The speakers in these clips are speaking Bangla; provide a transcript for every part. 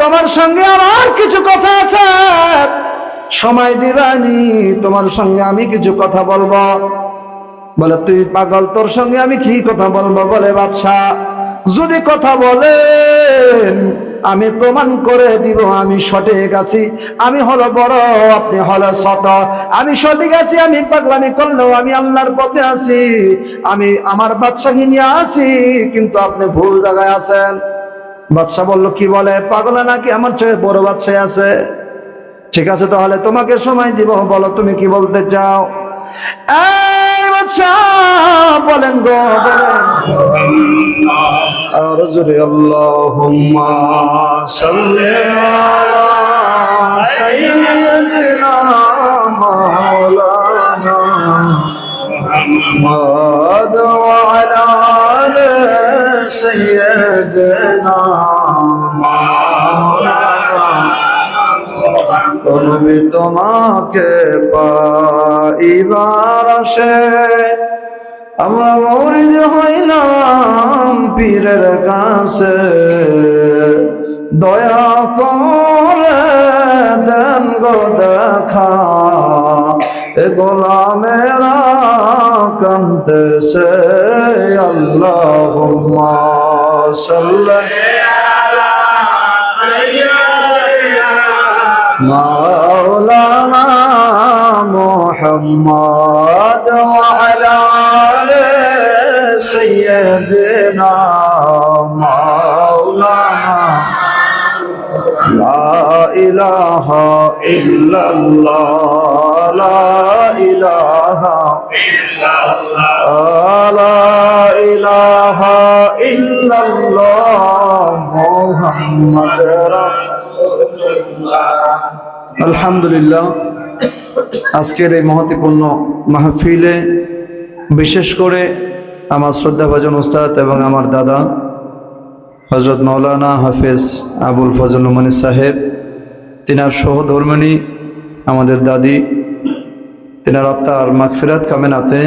তোমার সঙ্গে আমার কিছু কথা আছে। সময় দিবানি, তোমার সঙ্গে আমি কিছু কথা বলব। বলে, তুই পাগল, তোর সঙ্গে আমি কি কথা বলব? বলে, বাদশা, যদি কথা বলেন, আমি প্রমাণ করে দিব, আমি সঠিক আছি। আমি হলো বড়, আপনি হলো ছোট। আমি সঠিক আছি, আমি পাগলামি করলেও আমি আল্লাহর পথে আছি। আমি আমার বাদশাহী নিয়ে আছি, কিন্তু আপনি ভুল জায়গায় আছেন। বাদশাহ বলল, কি বলে? পাগল নাকি? আমার ছেলে বড় বাদশাহ আছে। ঠিক আছে, তাহলে তোমাকে সময় দিব। বলো, তুমি কি বলতে চাও? বলেন আর আল্লাহ سيدنا আমি তোমাকে পাইবার আসে আমরা মরিদ হইলাম পীরের কাছে দয়া করে দেন গো দেখা এ গোলামেরা কান্তেছে আল্লাহ مولانا محمد وعلى آل سيدنا مولانا إله إلا الله لا إله لا إله إلا الله محمد رسول আলহামদুলিল্লাহ আজকের এই মহত্বপূর্ণ মাহফিলে বিশেষ করে আমার শ্রদ্ধাভাজন উস্তাদ এবং আমার দাদা হজরত মৌলানা হাফেজ আবুল ফজল মানি সাহেব তিনার সহধর্মিণী আমাদের দাদি, তিনার আত্মার মাগফিরাত কামেনাতে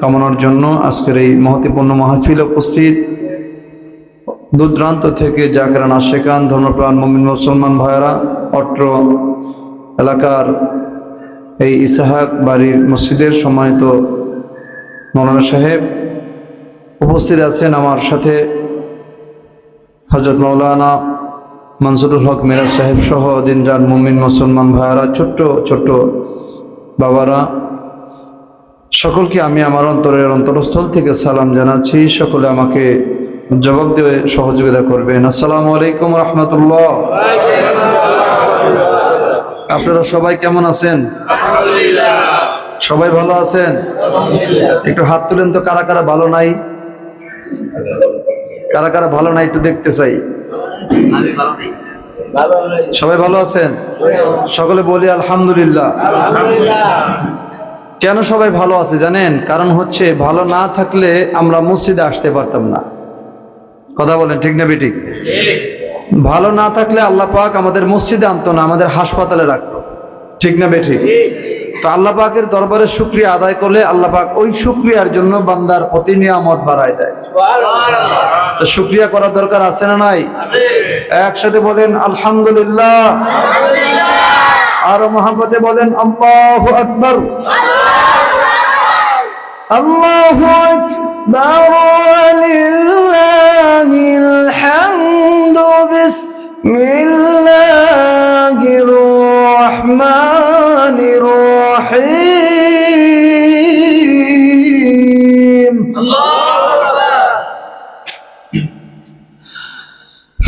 কামনার জন্য আজকের এই মহত্বপূর্ণ মাহফিল উপস্থিত। দূরদূরান্ত থেকে জাগরান আশেকান, ধর্মপ্রাণ মমিন মুসলমান ভাইয়েরা, অট্র এলাকার এই ইসাহাক বাড়ির মসজিদের সম্মানিত মৌলানা সাহেব উপস্থিত আছেন আমার সাথে হজরত মৌলানা মনসুরুল হক মিরাজ সাহেব সহ দিনরান মুমিন মুসলমান ভাইয়ারা ছোট্ট ছোট্ট বাবারা সকলকে আমি আমার অন্তরের অন্তরস্থল থেকে সালাম জানাচ্ছি। সকলে আমাকে জবাব দিয়ে সহযোগিতা করবেন। আসসালামু আলাইকুম রহমতুল্লাহ। আপনারা সবাই কেমন আছেন? সবাই ভালো আছেন? একটু হাত তুলেন তো কারা কারা ভালো নাই? কারা কারা ভালো নাই একটু দেখতে চাই। সবাই ভালো আছেন? সকলে বলি আলহামদুলিল্লাহ। কেন সবাই ভালো আছে জানেন? কারণ হচ্ছে ভালো না থাকলে আমরা মসজিদে আসতে পারতাম না। কথা বলেন ঠিক না বেঠিক? ভালো না থাকলে আল্লাহ পাক আমাদের মসজিদে আনতো না আমাদের হাসপাতালে রাখতো। ঠিক না বেঠিক? তো আল্লাহ পাকের দরবারে শুক্রিয়া আদায় করলে আল্লাহ পাক ওই শুক্রিয়ার জন্য বান্দার প্রতি নিয়ামত বাড়ায় দেয়। তো শুক্রিয়া করার দরকার আছে না নাই? একসাথে বলেন, আলহামদুলিল্লাহ। আর মোহাম্মদে বলেন, আল্লাহ আকবর। আল্লাহ আকবর। লিল্লাহিল হামদু বিসমিল্লাহির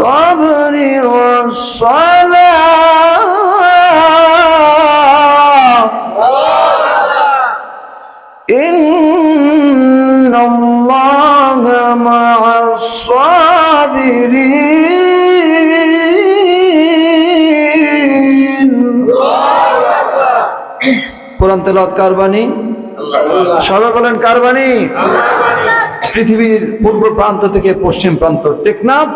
والصبر والصلاة إن الله مع الصابرين قرآن تلاوت কার বাণী পৃথিবীর পূর্ব প্রান্ত থেকে পশ্চিম প্রান্ত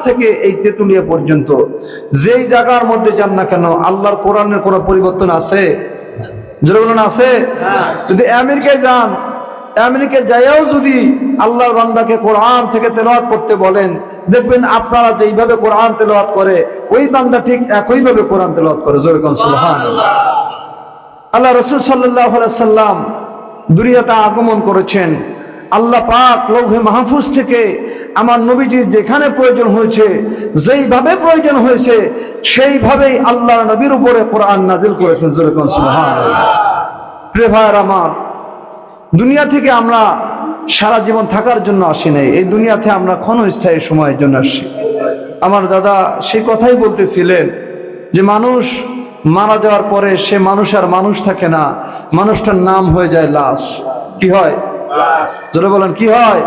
থেকে এই তেতুলিয়া পর্যন্ত, যেই জায়গার মধ্যে যান না কেন, আল্লাহর কোরআনের কোনো পরিবর্তন আছে? আছে? যদি আমেরিকায় যান, আমেরিকায় যাইয়াও যদি আল্লাহর বান্দাকে কোরআন থেকে তেলাওয়াত করতে বলেন, দেখবেন আপনারা যেইভাবে কোরআন তেলাওয়াত করে, ওই বান্দা ঠিক একইভাবে কোরআন তেলাওয়াত করে। জোরে কোন, সুবহানাল্লাহ। আল্লাহ রসুল সাল্লাহ সাল্লাম দুনিয়াতে আগমন করেছেন। আল্লাহ পাক লৌহে মাহফুজ থেকে আমার নবীজির যেখানে প্রয়োজন হয়েছে, যেইভাবে প্রয়োজন হয়েছে, সেইভাবেই আল্লাহ নবীর উপরে কোরআন নাজিল করেছেন যেরকম সুহান প্রেভার আমার, দুনিয়া থেকে আমরা সারা জীবন থাকার জন্য আসি নাই, এই দুনিয়াতে আমরা ক্ষণস্থায়ী সময়ের জন্য আসি আমার দাদা সেই কথাই বলতেছিলেন যে, মানুষ মারা যাওয়ার পরে সে মানুষ আর মানুষ থাকে না। মানুষটার নাম হয়ে যায় লাশ। কি হয়? বলেন, কি হয়?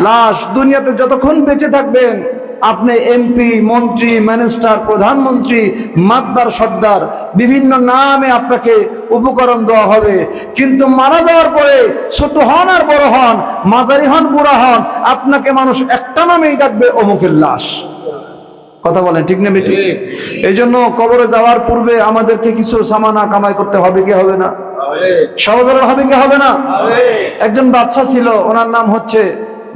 লাশ। দুনিয়াতে যতক্ষণ বেঁচে থাকবেন, আপনি এমপি, মন্ত্রী মিনিস্টার প্রধানমন্ত্রী মাতবার সর্দার, বিভিন্ন নামে আপনাকে উপকরণ দেওয়া হবে। কিন্তু মারা যাওয়ার পরে ছোট হন আর বড় হন, মাঝারি হন, বুড়া হন, আপনাকে মানুষ একটা নামেই ডাকবে অমুকের লাশ। কথা বলেন, ঠিক না বেটি এই জন্য কবরে যাওয়ার পূর্বে আমাদেরকে কিছু সামানা কামাই করতে হবে কি হবে না? সহবরণ হবে কি হবে না? একজন বাচ্চা ছিল, ওনার নাম হচ্ছে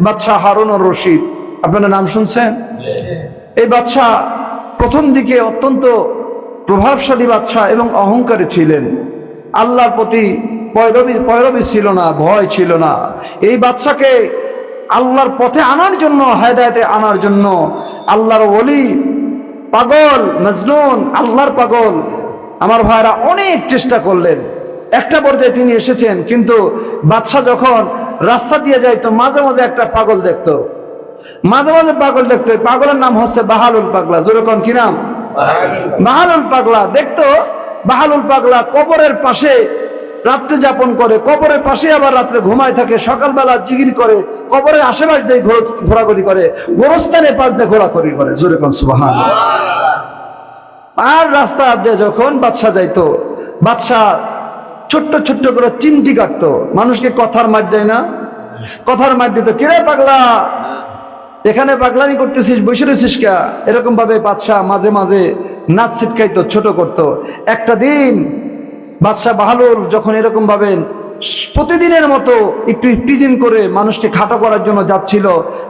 বাচ্চা হারুন রশিদ। আপনার নাম শুনছেন? এই বাচ্চা প্রথম দিকে অত্যন্ত প্রভাবশালী বাচ্চা এবং অহংকারী ছিলেন। আল্লাহর প্রতি পয়রবী পয়রবী ছিল না, ভয় ছিল না। এই বাচ্চাকে আল্লাহর পথে আনার জন্য হেদায়তে আনার জন্য। আল্লাহর ওলি পাগল মজনুন আল্লাহর পাগল। আমার ভাইরা অনেক চেষ্টা করলেন। একটা পর্যায়ে তিনি এসেছেন কিন্তু বাদশাহ যখন রাস্তা দিয়ে যাইতো মাঝে মাঝে একটা পাগল দেখতো। মাঝে মাঝে পাগল দেখতো। পাগলের নাম হচ্ছে বাহালুল পাগলা। যেরকম কি নাম? বাহালুল পাগলা। দেখতো বাহালুল পাগলা কবরের পাশে রাত্রে যাপন করে, কবরের পাশে আবার রাত্রে ঘুমায় থাকে, সকালবেলা জিগির করে, কবরের আশেপাশ দিয়ে ঘোর- ঘোরাঘুরি করে গোরস্থানের পাশ দিয়ে ঘোরাঘুরি করে। জোরে কোন সুবাহান আর রাস্তা দিয়ে যখন বাদশাহ যাইতো, বাদশাহ ছোট্ট ছোট্ট করে চিমটি কাটতো। মানুষকে কথার মার দেয় না? কথার মার দিত, কিরে পাগলা? এখানে পাগলামি করতেছিস, বসে রয়েছিস কা? এরকম ভাবে বাদশাহ মাঝে মাঝে নাচ ছিটকাইতো, ছোট করত। একটা দিন বাদশাহ বাহালুর যখন এরকম ভাবে প্রতিদিনের মতো একটু টিজিন করে মানুষকে খাটো করার জন্য যাচ্ছিল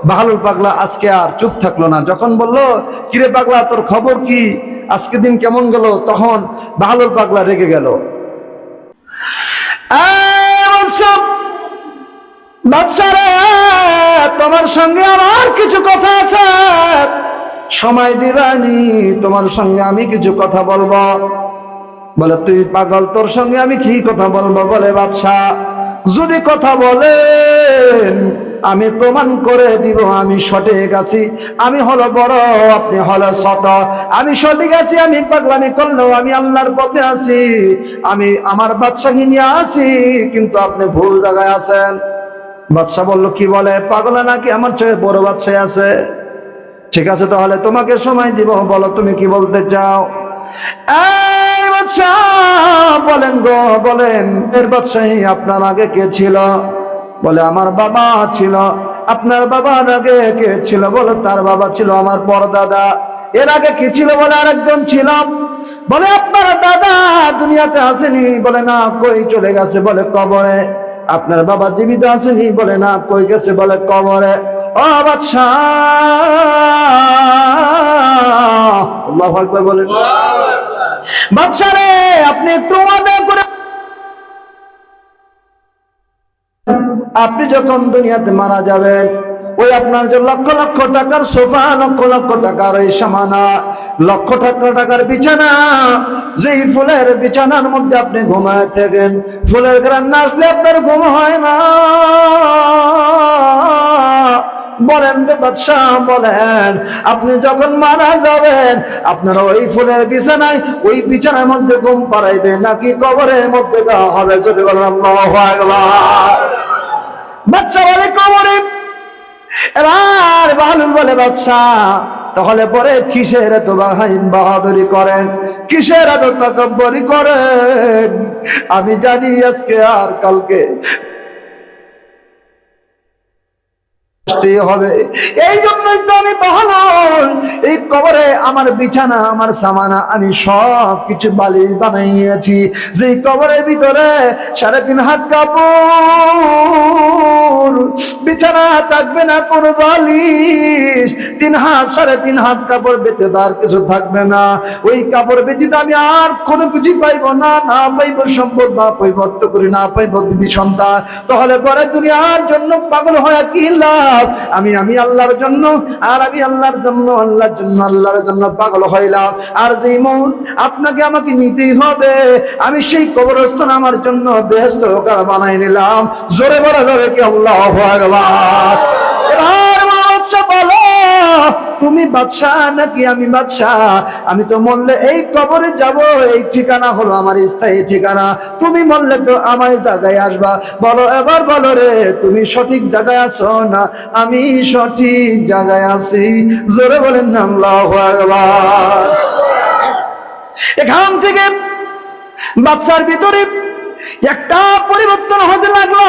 বাহালুর পাগলা আজকে আর চুপ থাকল না। যখন বলল, কিরে পাগলা, তোর খবর কি? আজকে দিন কেমন গেল? তখন বাহালুর পাগলা রেগে গেল। তোমার সঙ্গে আমার কিছু কথা আছে। সময় দিবানি, তোমার সঙ্গে আমি কিছু কথা বলব। বলে, তুই পাগল, তোর সঙ্গে আমি কি কথা বলব? বলে, বাদশাহ, যদি কথা বলেন, আমি প্রমাণ করে দিব, আমি সঠিক আছি। আমি হলো বড়, আপনি হলো ছোট। আমি সঠিক আছি, আমি পাগলামি করলেও আমি আল্লাহর পথে আছি। আমি আমার বাদশাহী নিয়ে আছি, কিন্তু আপনি ভুল জায়গায় আছেন। বাদশাহ বলল, কি বলে, পাগলা নাকি? আমার ছেলে বড় বাদশাহ আছে। ঠিক আছে, তাহলে তোমাকে সময় দিব। বলো, তুমি কি বলতে চাও? এই বাদশাহ বলেন গো, বলেন, এর বাদশাহী আপনার আগে কে ছিল? বলে, আমার বাবা ছিল। আপনার বাবার আগে কে ছিল? বলে, তার বাবা ছিল আমার পরদাদা। এর আগে কি ছিল? বলে, আরেকজন ছিল। বলে, আপনার দাদা দুনিয়াতে আসেনি। বলে, না, কই চলে গেছে? বলে, কবরে। আপনার বাবা জীবিত আসেনি? বলে, না, কই গেছে? বলে, কবরে। ও বাদশাহ বলেন। বাদশাহ রে, আপনি একটু ওয়াদা করে আপনি যখন দুনিয়াতে মারা যাবেন, ওই আপনার যে লক্ষ লক্ষ টাকার সোফা, লক্ষ লক্ষ টাকার ওই সামানা, লক্ষ টাকা টাকার বিছানা, যেই ফুলের বিছানার মধ্যে আপনি ঘুমায় থাকেন, ফুলের গ্রান না আসলে আপনার ঘুম হয় না। বলেন বাদশাহ, বলেন। আপনি যখন মারা যাবেন, আপনার ওই ফুলের বিছানায়, ওই বিছানার মধ্যে ঘুম পাড়াইবে নাকি কবরের মধ্যে দেওয়া হবে? যদি বলেন, আল্লাহু বাচ্চা বলে, কবরে। এবার বাহলুল বলে বাচ্চা তাহলে পরে কিসের এত বাহাইন বাহাদুরি করেন? কিসের এত তকব্বরি করেন? আমি জানি আজকে আর কালকে আসতেই হবে। এই জন্যই তো আমি কবরে আমার বিছানা, আমার সামানা, আমি সব কিছু বালি বানাই নিয়েছি যে কবরের ভিতরে সাড়ে তিন হাত কাপড়, বিছানা থাকবে না কোনো বালিশ। তিন হাত, সাড়ে তিন হাত কাপড় বেঁধে তার কিছু থাকবে না। ওই কাপড় ব্যতীত আমি আর কোনো কিছু পাইব না না পাইব সম্পদ, না অর্থ করি, না পাইব বিবি সন্তান। তাহলে পরে দুনিয়ার জন্য পাগল হয়ে কি লাভ? আমি আমি আল্লাহর জন্য, আর আমি আল্লাহর জন্য আল্লাহর জন্য আল্লাহর জন্য পাগল হইলাম। আর যেই মন আপনাকে আমাকে নিতেই হবে, আমি সেই কবরস্থান আমার জন্য ব্যস্ত বানাই নিলাম। জোরে বলা যাবে কি আল্লাহ ভগবান তুমি বাদশাহ নাকি আমি বাদশাহ? আমি তো মরলে এই কবরে যাব, এই ঠিকানা হলো আমার স্থায়ী ঠিকানা। তুমি মরলে তো আমার জায়গায় আসবা। বলো এবার বলো রে, তুমি সঠিক জায়গায় আছো না? আমি সঠিক জায়গায় আছি। জোরে বলেন আল্লাহু এখান থেকে বাচ্চার ভিতরে একটা পরিবর্তন হতে লাগল,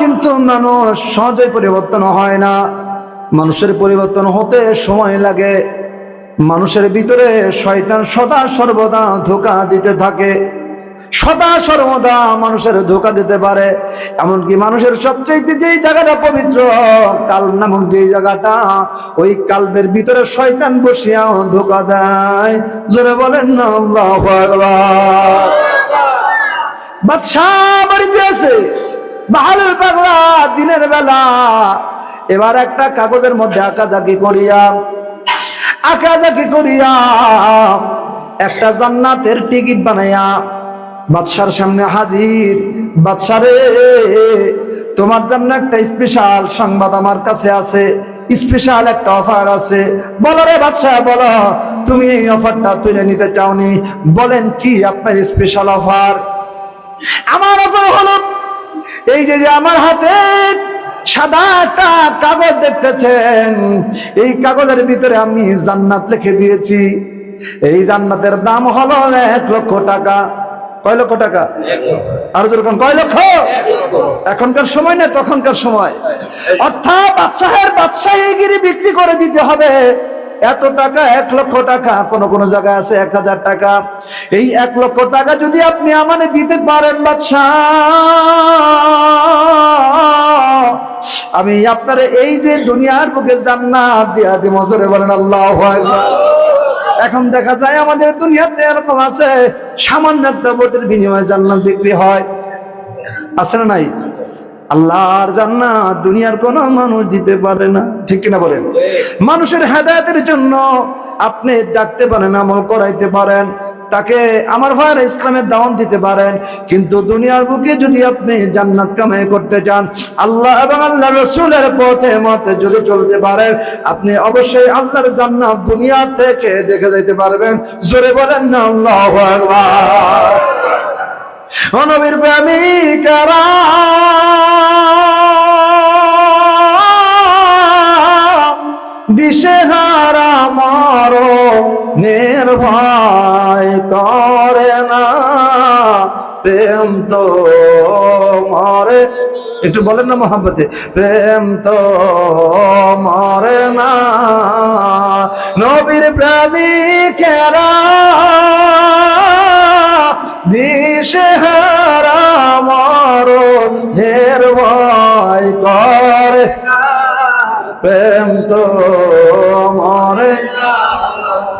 কিন্তু মানুষ সহজে পরিবর্তন হয় না। মানুষের পরিবর্তন হতে সময় লাগে। মানুষের ভিতরে শয়তান সদা সর্বদা ধোকা দিতে থাকে। সদা সর্বদা মানুষের ধোকা দিতে পারে। এমনকি মানুষের সবচেয়ে যেই জায়গাটা পবিত্র, কাল নামক যে জায়গাটা, ওই কালবের ভিতরে শয়তান বসিয়া ধোকা দেয়। জোরে বলেন বাদশাহ বাড়িতে আছে। বাহালুল পাগলা দিনের বেলা এবার একটা কাগজের মধ্যে আঁকাজাকি করিয়া? আঁকাজাকি করিয়া? একটা জান্নাতের টিকিট বানাইয়া বাদশার সামনে হাজির। বাদশারে, তোমার জন্য একটা স্পেশাল সংবাদ আমার কাছে আছে, স্পেশাল একটা অফার আছে। বলো রে বাদশাহ, বলো, তুমি এই অফারটা তুলে নিতে চাওনি? বলেন কি আপনার স্পেশাল অফার? আমার অফার হলো এই যে যে আমার হাতে সাদা একটা কাগজ দেখতেছেন। এই কাগজের ভিতরে আমি জান্নাত লিখে দিয়েছি। এই জান্নাতের দাম হলো এক লক্ষ টাকা। কয় লক্ষ টাকা? আর যেরকম কয় লক্ষ? এখনকার সময় না তখনকার সময়? অর্থাৎ বাদশাহের বাদশাহীগিরি বিক্রি করে দিতে হবে। এত টাকা এক লক্ষ টাকা কোন কোন জায়গায় আছে এক হাজার টাকা। এই এক লক্ষ টাকা যদি আপনি আমাকে দিতে পারেন বাদশাহ আমি আপনার এই যে দুনিয়ার বুকে জান্নাত দিয়া দি মজরে বলেন আল্লাহ এখন দেখা যায় আমাদের দুনিয়াতে এরকম আছে, সামান্য একটা ভোটের বিনিময়ে জান্নাত বিক্রি হয়। আছে না নাই? আল্লাহর জান্নাত দুনিয়ার কোন মানুষ দিতে পারে না। ঠিক কিনা বলেন? মানুষের হেদায়তের জন্য আপনি ডাকতে পারেন, আমল করাইতে পারেন। তাকে আমার ভাইয়ের ইসলামের দাওয়াত দিতে পারেন। কিন্তু দুনিয়ার বুকে যদি আপনি জান্নাত কামাই করতে চান, আল্লাহ এবং আল্লাহ রসুলের পথে মতে যদি চলতে পারেন, আপনি অবশ্যই আল্লাহর জান্নাত দুনিয়া থেকে দেখে যেতে পারবেন। জোরে বলেন না, আল্লাহ অনবীর প্রেমিকারা। দিশেহারা মারো নির্ভয় করে না। প্রেম তো মরে। একটু বলেন না মোহাম্মতে প্রেম তো মরে না। নবীর প্রেমিকেরা দিশেহারা মারো, নির্ভয় করে। প্রেম তো মরে।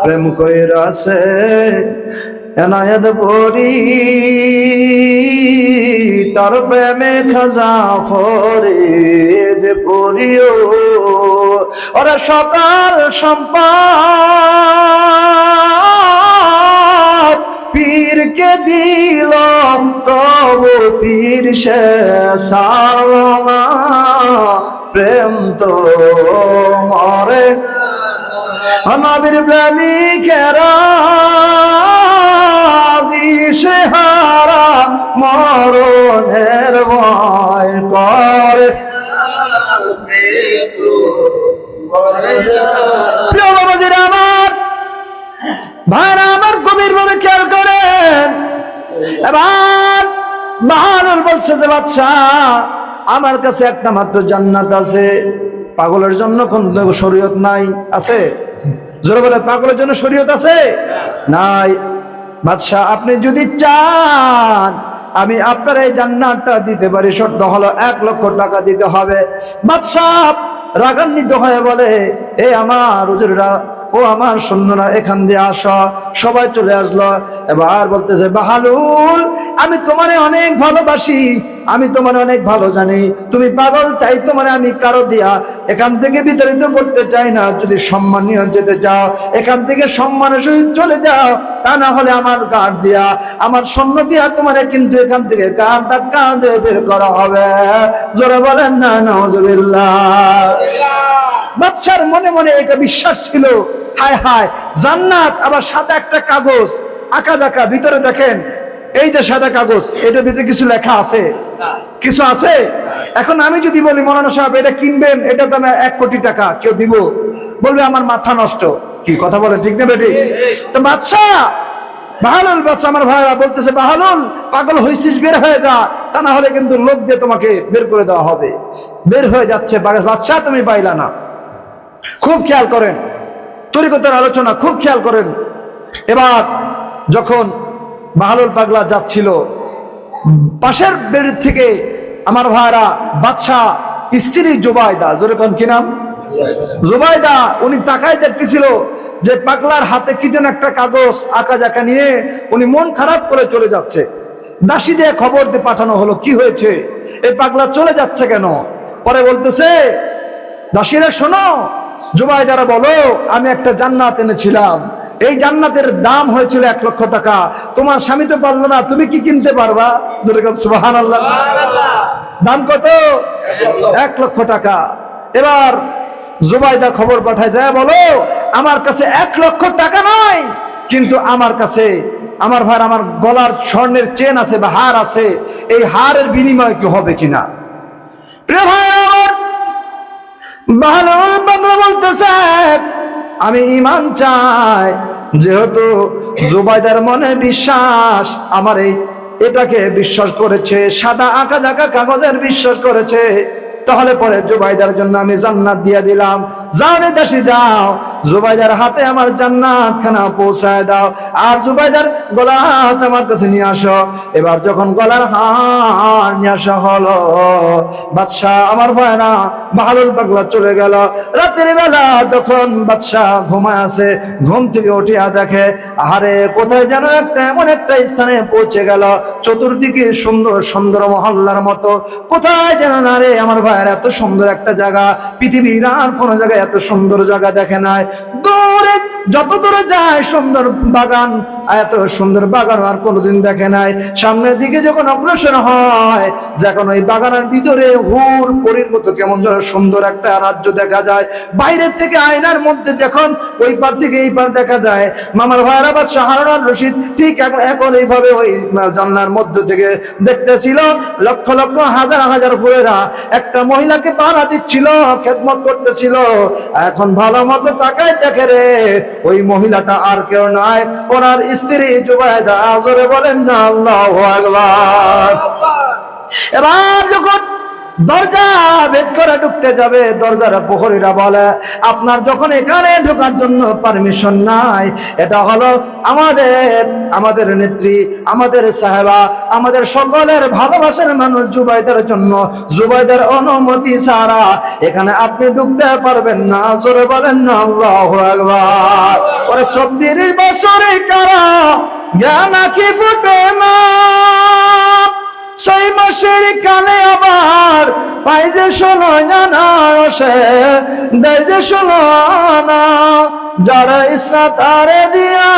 প্রেম কইরাছে, এনায়ত পরি। তার প্রেমে খাজা ফরিদ পরিও। ওরা সকাল সম্পাদ পীরকে দিল তবু পীর সে সারনা প্রেম তো মরে নবীর প্রেমিকেরা দিশে হারা মরণের ভয় করে। আমার আমার খেয়াল এবার বলছে বাচ্চা, আমার কাছে একটা মাত্র জান্নাত আছে। পাগলের জন্য কোন শরীয়ত নাই, আছে? জোরে বলে, পাগলের জন্য শরীয়ত আছে? নাই। বাদশাহ, আপনি যদি চান, আমি আপনার এই জান্নাতটা দিতে পারি। শর্ত হলো, এক লক্ষ টাকা দিতে হবে। বাদশাহ রাগান্বিত হয়ে বলে, এ আমার হুজুররা ও আমার সৈন্যরা, এখান দিয়ে আস। সবাই চলে আসলো। এবার বলতেছে বাহালুল আমি তোমারে অনেক ভালোবাসি। আমি তোমার অনেক ভালো জানি। তুমি পাগল, তাই তোমার আমি কারও দিয়া এখান থেকে বিতাড়িত করতে চাই না। যদি সম্মান নিয়ে যেতে চাও, এখান থেকে সম্মানের সহিত চলে যাও। তা না হলে আমার গার্ড দিয়া, আমার সৈন্য দিয়া তোমার কিন্তু এখান থেকে ধাক্কা দিয়ে বের করা হবে। জোরে বলেন না নজবিল্লাহ বাচ্চার মনে মনে এটা বিশ্বাস ছিল। হায় হায়, জান্নাত, আবার সাদা একটা কাগজ। আঁকা জাকা ভিতরে দেখেন, এই যে সাদা কাগজ, এটার ভিতরে কিছু লেখা আছে। কিছু আছে? এখন আমি যদি বলি, মৌলানা সাহেব, এটা কিনবেন, এটা দাম এক কোটি টাকা, কেউ দিব? বলবে, আমার মাথা নষ্ট। কি, কথা বলে ঠিক না বেটি তো বাচ্চা বাহালুল বাচ্চা আমার ভাইরা বলতেছে, বাহালুল, পাগল হইছিস, বের হয়ে যা। তা না হলে কিন্তু লোক দিয়ে তোমাকে বের করে দেওয়া হবে। বের হয়ে যাচ্ছে বাচ্চা তুমি পাইলা না। খুব খেয়াল করেন। তরিকতার আলোচনা খুব খেয়াল করেন। এবার যখন বাহালুল পাগলা যাচ্ছিল, পাশের বেড়ির থেকে আমার ভাইরা বাদশাহ স্ত্রী জোবায়দা জোরে কোন কি নাম? জোবায়দা উনি তাকায় দেখতেছিল যে পাগলার হাতে কি যেন একটা কাগজ আঁকা জাকা নিয়ে উনি মন খারাপ করে চলে যাচ্ছে। দাসী দিয়ে খবর দিয়ে পাঠানো হলো, কি হয়েছে? এই পাগলা চলে যাচ্ছে কেন? পরে বলতেছে, দাসীরা শোনো জুবাই যারা বলো আমি একটা জান্নাত এনেছিলাম। এই জান্নাতের দাম হয়েছিল এক লক্ষ টাকা। তোমার স্বামী তো পারল না তুমি কি কিনতে পারবা? সুবাহান আল্লাহ দাম কত? এক লক্ষ টাকা। এবার জুবাইদা খবর পাঠায় যায় বলো আমার কাছে এক লক্ষ টাকা নাই কিন্তু আমার কাছে আমার ভাই আমার গলার স্বর্ণের চেন আছে বা হার আছে এই হারের বিনিময় কি হবে কিনা? প্রিয় ভাই ভালো বাংলা বলতেছে, আমি ইমান চাই। যেহেতু জুবাইদার মনে বিশ্বাস, আমার এই এটাকে বিশ্বাস করেছে, সাদা আঁকা জাকা কাগজের বিশ্বাস করেছে, তাহলে পরে জুবাইদার জন্য আমি জান্নাত দিয়ে দিলাম। যাও দাসী, যাও। জুবাইদার হাতে আমার জান্নাত খানা পৌঁছায় দাও। আর জুবাইদার গলার হাত আমার কাছে নিয়ে আসো। এবার যখন গলার হাত নিয়ে আসা হলো, বাদশাহ আমার ভয় না বাহালুল পাগলা চলে গেল। রাতের বেলা তখন বাদশাহ ঘুমায় আছে, ঘুম থেকে উঠিয়া দেখে, আহারে, কোথায় যেন একটা এমন একটা স্থানে পৌঁছে গেল, চতুর্দিকে সুন্দর সুন্দর মহল্লার মতো। কোথায় যেন না রে, আমার ভাইয়ের এত সুন্দর একটা জায়গা, পৃথিবীর আর কোনো জায়গায় এত সুন্দর জায়গা দেখে নাই। দূরে যত দূরে যায় সুন্দর বাগান এত সুন্দর বাগান আর কোনোদিন দেখে নাই। সামনের দিকে যখন অগ্রসর হয়, যখন ওই বাগানের ভিতরে হুর পরীর মতো কেমন সুন্দর একটা রাজ্য দেখা যায়। বাইরের থেকে আয়নার মধ্যে যখন ওই পার থেকে এই পার দেখা যায়, মামার ভাইরা বা শাহরান রশিদ ঠিক এখন এইভাবে ওই জান্নার মধ্য থেকে দেখতেছিল। লক্ষ লক্ষ হাজার হাজার ফুলেরা একটা মহিলাকে পাহারা দিচ্ছিল, খেদমত করতেছিল। এখন ভালো মতো তাকায় দেখে রে ওই মহিলাটা আর কেউ নাই। ওনার স্ত্রী জুবাইদা আজরে বলেন না আল্লাহ আকবার। এবার যখন দরজা ভেদ করে ঢুকতে যাবে, দরজার প্রহরীরা বলে, আপনার যখন এখানে ঢোকার জন্য পারমিশন নাই, এটা হলো আমাদের আমাদের নেত্রী, আমাদের সাহেবা, আমাদের সকলের ভালোবাসার মানুষ জুবাইদের জন্য, জুবাইদের অনুমতি ছাড়া এখানে আপনি ঢুকতে পারবেন না। জোরে বলেন না আল্লাহু আকবার। ওরে সব বছরে কারা, জ্ঞান কি ফুটে না। ছয় মাসের কানে আবার পাই যে শোনো জানা সে দেয় যে শোনো না যারা ইচ্ছা তারে দিয়া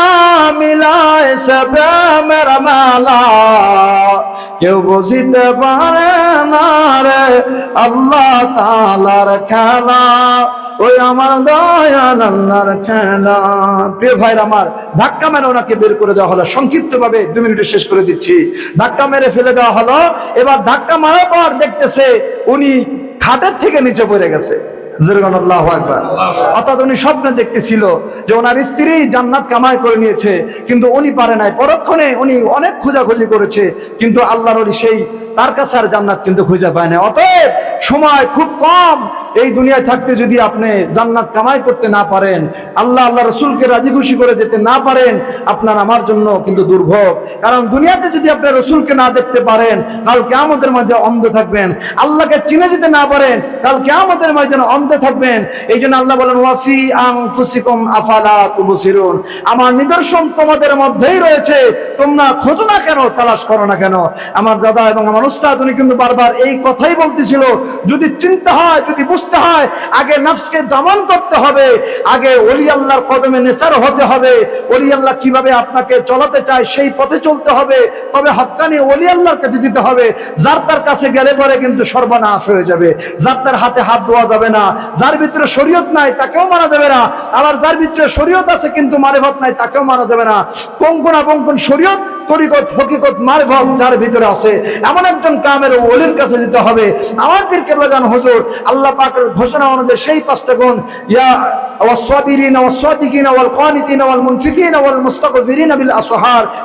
মিলায় সে প্রেমের মেলা। কেউ বুঝিতে পারে না রে আল্লাহ তালার খেলা, ওই আমার দয়াল আল্লাহর খেলা। প্রিয় ভাইর আমার, ধাক্কা মেরে ওনাকে বের করে দেওয়া হলো। সংক্ষিপ্ত ভাবে দু মিনিটে শেষ করে দিচ্ছি। ধাক্কা মেরে ফেলে দেওয়া হলো। এবার ধাক্কা মারার পর দেখতেছে উনি খাটের থেকে নিচে পড়ে গেছে। আল্লাহ একবার অর্থাৎ উনি স্বপ্নে দেখতেছিল যে ওনার স্ত্রী জান্নাত কামাই করে নিয়েছে কিন্তু উনি পারে নাই। পরক্ষণে উনি অনেক খোঁজাখুঁজি করেছে কিন্তু আল্লাহর সেই তার কাছে আর জান্নাত কিন্তু খুঁজে পায় না। অতএব সময় খুব কম এই দুনিয়ায় থাকতে যদি আপনি জান্নাত কামাই করতে না পারেন, আল্লাহ আল্লাহ রসুলকে রাজি খুশি করে যেতে না পারেন, আপনার আমার জন্য কিন্তু দুর্ভোগ। কারণ দুনিয়াতে যদি আপনি রসুলকে না দেখতে পারেন, কাল কেমতের মধ্যে অন্ধ থাকবেন। আল্লাহকে চিনে যেতে না পারেন, কাল কেমতের মধ্যে অন্ধ থাকবেন। এই জন্য আল্লাহ বলেন, ওয়াফি আং ফুসিকুম আফালা তুবসিরুন। আমার নিদর্শন তোমাদের মধ্যেই রয়েছে, তোমরা খোঁজো না কেন, তালাশ করো না কেন। আমার দাদা এবং আমার উস্তাদ উনি কিন্তু বারবার এই কথাই বলতেছিল, যদি চিন্তা হয়, যদি বুঝতে হয়, আগে নফসকে দমন করতে হবে, আগে ওলি আল্লাহর কদমে নেসার হতে হবে, ওলি আল্লাহ কীভাবে আপনাকে চলাতে চায় সেই পথে চলতে হবে, তবে হক্কানি ওলি আল্লাহর কাছে দিতে হবে, যার তার কাছে গেলে পরে কিন্তু সর্বনাশ হয়ে যাবে, যার তার হাতে হাত যাবে না, যার ভিতরে শরীয়ত নাই, তাকেও মারা যাবে না, আবার যার ভিতরে শরীয়ত আছে কিন্তু মারেভাত নাই, তাকেও মারা যাবে না কঙ্কনা শরীয়ত তরিকত হকিকত মারফত যার ভিতরে আছে এমন একজন কামের ওলির কাছে যেতে হবে। আমার পীর কেবলা জান হুজুর আল্লাহ পাকের ঘোষণা অনুযায়ী সেই পাঁচটা গুণ ইয়া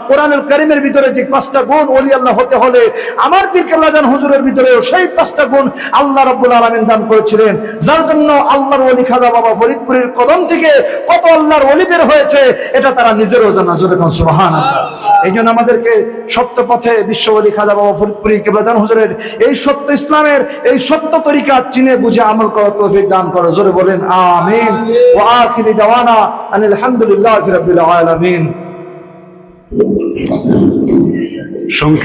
কোরআনুল কারীমের ভিতরে যে পাঁচটা গুণ ওলি আল্লাহ হতে হলে আমার পীর কেবলা হুজুরের ভিতরেও সেই পাঁচটা গুণ আল্লাহ রাব্বুল আলামিন দান করেছিলেন। যার জন্য আল্লাহর ওলি খাজা বাবা ফরিদপুরের কদম থেকে কত আল্লাহর ওলি বের হয়েছে এটা তারা নিজেরও জানা জোরে সুবহানাল্লাহ। এই জন্য আমাদেরকে সত্য পথে বিশ্ববলী খাজা বাবা ফরিদপুরি কেবলাজান হুজুরের এই সত্য ইসলামের এই সত্য তরিকা চিনে বুঝে আমল করা তৌফিক দান করো। জোরে বলেন, আমিন। ওয়া আখিরি দাওয়ানা আলহামদুলিল্লাহ হামদুলিল্লাহি রাব্বিল আলামিন। সংক্ষেপ